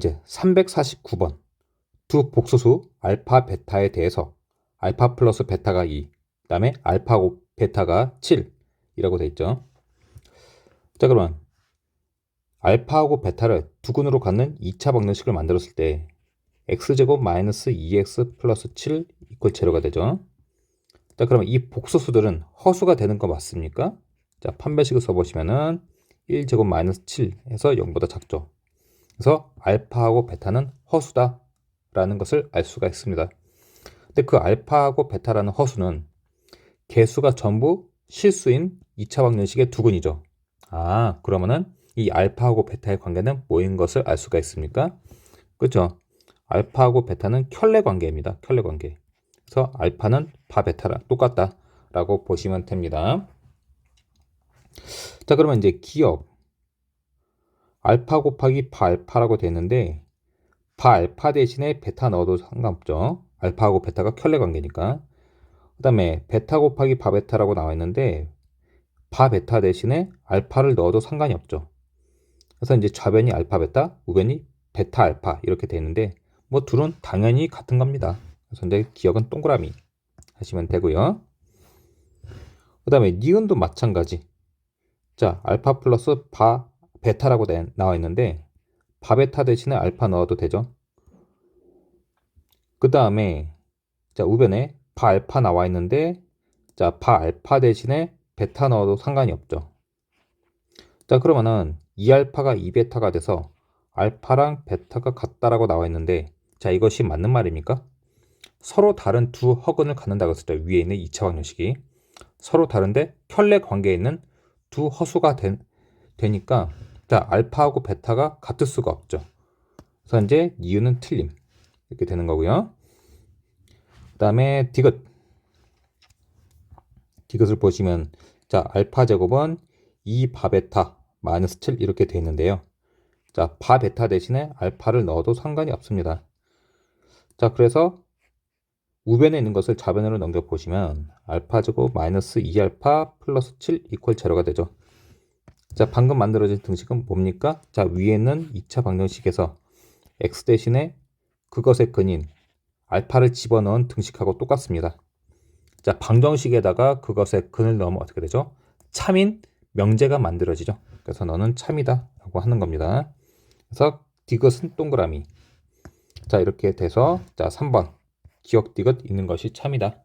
이제 349번 두 복소수 알파 베타에 대해서 알파 플러스 베타가 2, 그다음에 알파고 베타가 7이라고 돼 있죠. 자, 그러면 알파하고 베타를 두근으로 갖는 2차 방정식을 만들었을 때 x제곱 마이너스 2x 플러스 7 이퀄 제로가 되죠. 자, 그러면 이 복소수들은 허수가 되는 거 맞습니까? 자, 판별식을 써보시면은 1제곱 마이너스 7 해서 0보다 작죠. 그래서 알파하고 베타는 허수다라는 것을 알 수가 있습니다. 근데 그 알파하고 베타라는 허수는 개수가 전부 실수인 2차 방정식의 두근이죠. 아, 그러면은 이 알파하고 베타의 관계는 뭐인 것을 알 수가 있습니까? 그렇죠? 알파하고 베타는 켤레 관계입니다. 켤레 관계. 그래서 알파는 바 베타랑 똑같다라고 보시면 됩니다. 자, 그러면 이제 기억 알파 곱하기 바 알파라고 되는데 바 알파 대신에 베타 넣어도 상관없죠. 알파하고 베타가 켤레 관계니까. 그 다음에 베타 곱하기 바 베타라고 나와 있는데 바 베타 대신에 알파를 넣어도 상관이 없죠. 그래서 이제 좌변이 알파 베타, 우변이 베타 알파 이렇게 되는데 뭐 둘은 당연히 같은 겁니다. 그래서 이제 기억은 동그라미 하시면 되고요. 그 다음에 니은도 마찬가지. 자, 알파 플러스 바 베타라고 돼- 나와 있는데 바 베타 대신에 알파 넣어도 되죠. 그 다음에 자 우변에 바 알파 나와 있는데 자 바 알파 대신에 베타 넣어도 상관이 없죠. 자 그러면은 2알파가 2베타가 돼서 알파랑 베타가 같다라고 나와 있는데 자 이것이 맞는 말입니까? 서로 다른 두 허근을 갖는다고 했을 때 위에 있는 2차 방정식이 서로 다른데 켤레 관계에 있는 두 허수가 된, 되니까 자 알파하고 베타가 같을 수가 없죠. 그래서 이제 이유는 틀림 이렇게 되는 거고요. 그 다음에 디귿 디귿을 보시면 자 알파 제곱은 2 바베타 마이너스 7 이렇게 되어 있는데요. 자 바베타 대신에 알파를 넣어도 상관이 없습니다. 자 그래서 우변에 있는 것을 좌변으로 넘겨 보시면 알파 제곱 마이너스 2알파 플러스 7 이퀄 제로가 되죠. 자 방금 만들어진 등식은 뭡니까? 자 위에는 2차 방정식에서 x 대신에 그것의 근인 알파를 집어넣은 등식하고 똑같습니다. 자, 방정식에다가 그것의 근을 넣으면 어떻게 되죠? 참인 명제가 만들어지죠. 그래서 너는 참이다 라고 하는 겁니다. 그래서 디귿은 동그라미. 자, 이렇게 돼서 자, 3번 기억 디귿 있는 것이 참이다.